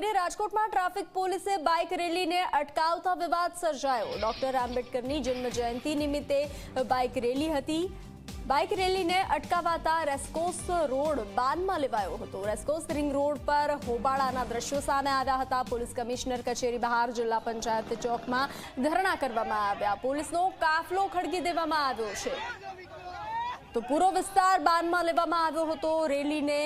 કરીએ રાજકોટમાં ટ્રાફિક પોલીસે બાઇક રેલીને અટકાવતા વિવાદ સર્જાયો. ડોક્ટર આંબેડકરની જન્મ જયંતિ નિમિત્તે બાઇક રેલી હતી. બાઇક રેલીને અટકાવાતા રેસ્કોસ રોડ બાનમાં લેવાયો હતો. રેસ્કોસ રિંગ રોડ પર હોબાળાના દ્રશ્યો સામે આવ્યા હતા. પોલીસ કમિશનર કચેરી બહાર જિલ્લા પંચાયત ચોકમાં ધરણા કરવામાં આવ્યા. પોલીસનો કાફલો ખડકી દેવામાં આવ્યો છે. તો પૂરો વિસ્તાર બાનમાં લેવામાં આવ્યો હતો. રેલીને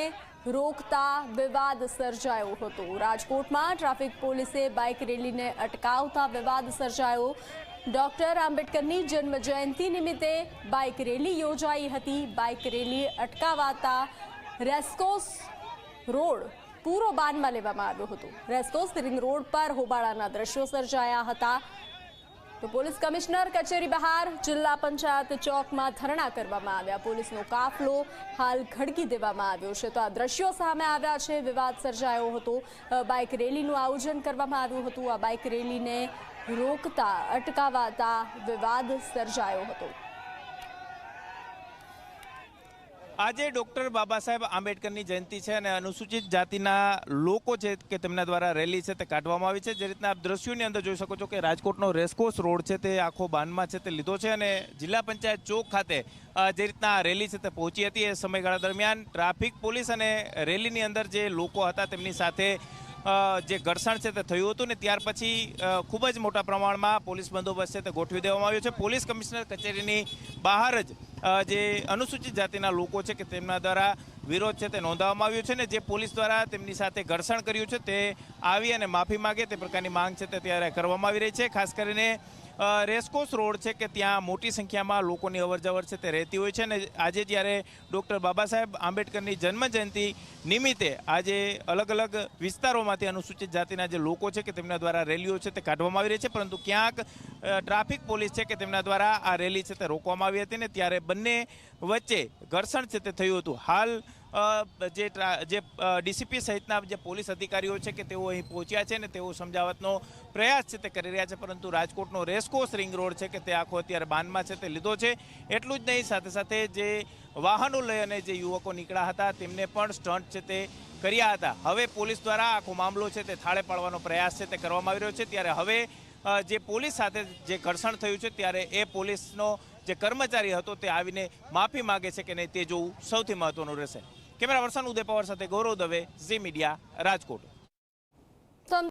રોકતા વિવાદ સર્જાયો હતો. રાજકોટમાં ટ્રાફિક પોલીસે બાઇક રેલીને અટકાવતા વિવાદ સર્જાયો. ડોક્ટર આંબેડકરની જન્મ જયંતિ નિમિત્તે બાઇક રેલી યોજાઈ હતી. બાઇક રેલી અટકાવાતા રેસ્કોસ રોડ પૂરો બાનમાં લેવામાં આવ્યો હતો. રેસ્કોસ રિંગ રોડ પર હોબાળાના દ્રશ્યો સર્જાયા હતા. તો પોલીસ કમિશનર કચેરી બહાર જિલ્લા પંચાયત ચોકમાં ધરણા કરવામાં આવ્યા. પોલીસનો કાફલો હાલ ખડકી દેવામાં આવ્યો છે. તો આ દ્રશ્યો સામે આવ્યા છે. વિવાદ સર્જાયો હતો. બાઇક રેલીનું આયોજન કરવામાં આવ્યું હતું. આ બાઇક રેલીને રોકતા, અટકાવાતા વિવાદ સર્જાયો હતો. આજે ડૉક્ટર બાબા સાહેબ આંબેડકરની જયંતિ છે અને અનુસૂચિત જાતિના લોકો છે કે તેમના દ્વારા રેલી છે તે કાઢવામાં આવી છે. જે રીતના આપ દ્રશ્યોની અંદર જોઈ શકો છો કે રાજકોટનો રેસકોર્સ રોડ છે તે આખો બાનમાં છે તે લીધો છે અને જિલ્લા પંચાયત ચોક ખાતે જે રીતના રેલી છે તે પહોંચી હતી એ સમયગાળા દરમિયાન ટ્રાફિક પોલીસ અને રેલીની અંદર જે લોકો હતા તેમની સાથે જે ઘર્ષણ છે તે થયું હતું ને ત્યાર પછી ખૂબ જ મોટા પ્રમાણમાં પોલીસ બંદોબસ્ત છે તે ગોઠવી દેવામાં આવ્યો છે. પોલીસ કમિશનર કચેરીની બહાર જ જે અનુસૂચિત જાતિના લોકો છે કે તેમના દ્વારા વિરોધ છે તે નોંધાવવામાં આવ્યો છે ને જે પોલીસ દ્વારા તેમની સાથે ઘર્ષણ કર્યું છે તે આવી અને માફી માગે તે પ્રકારની માંગ છે તે ત્યારે કરવામાં આવી રહી છે. ખાસ કરીને રેસકોર્સ રોડ છે કે ત્યાં મોટી સંખ્યામાં લોકોની અવરજવર છે તે રહેતી હોય છે અને આજે જ્યારે ડૉક્ટર બાબા સાહેબ આંબેડકરની જન્મ જયંતિ નિમિત્તે આજે અલગ અલગ વિસ્તારોમાંથી અનુસૂચિત જાતિના જે લોકો છે કે તેમના દ્વારા રેલીઓ છે તે કાઢવામાં આવી રહી છે, પરંતુ ક્યાંક ટ્રાફિક પોલીસ છે કે તેમના દ્વારા આ રેલી છે તે રોકવામાં આવી હતી ને ત્યારે બંને વચ્ચે ઘર્ષણ છે તે થયું હતું. હાલ જે જે ડીસીપી સહિતના જે પોલીસ અધિકારીઓ છે કે તેઓ અહીં પહોંચ્યા છે ને તેઓ સમજાવટનો પ્રયાસ છે તે કરી રહ્યા છે, પરંતુ રાજકોટનો રેસકોર્સ રિંગ રોડ છે કે તે આખો અત્યારે બાનમાં છે તે લીધો છે. એટલું જ નહીં, સાથે સાથે જે વાહનો લઈ અને જે યુવકો નીકળ્યા હતા તેમને પણ સ્ટન્ટ છે તે કર્યા હતા. હવે પોલીસ દ્વારા આખો મામલો છે તે થાળે પાડવાનો પ્રયાસ છે તે કરવામાં આવી રહ્યો છે. ત્યારે હવે જે પોલીસ સાથે જે ઘર્ષણ થયું છે ત્યારે એ પોલીસનો જે કર્મચારી હતો તે આવીને માફી માગે છે કે નહીં તે જોવું સૌથી મહત્વનું રહેશે. કેમેરા પર્સન ઉદય પવાર સાથે ગૌરવ દવે ઝી મીડિયા રાજકોટ.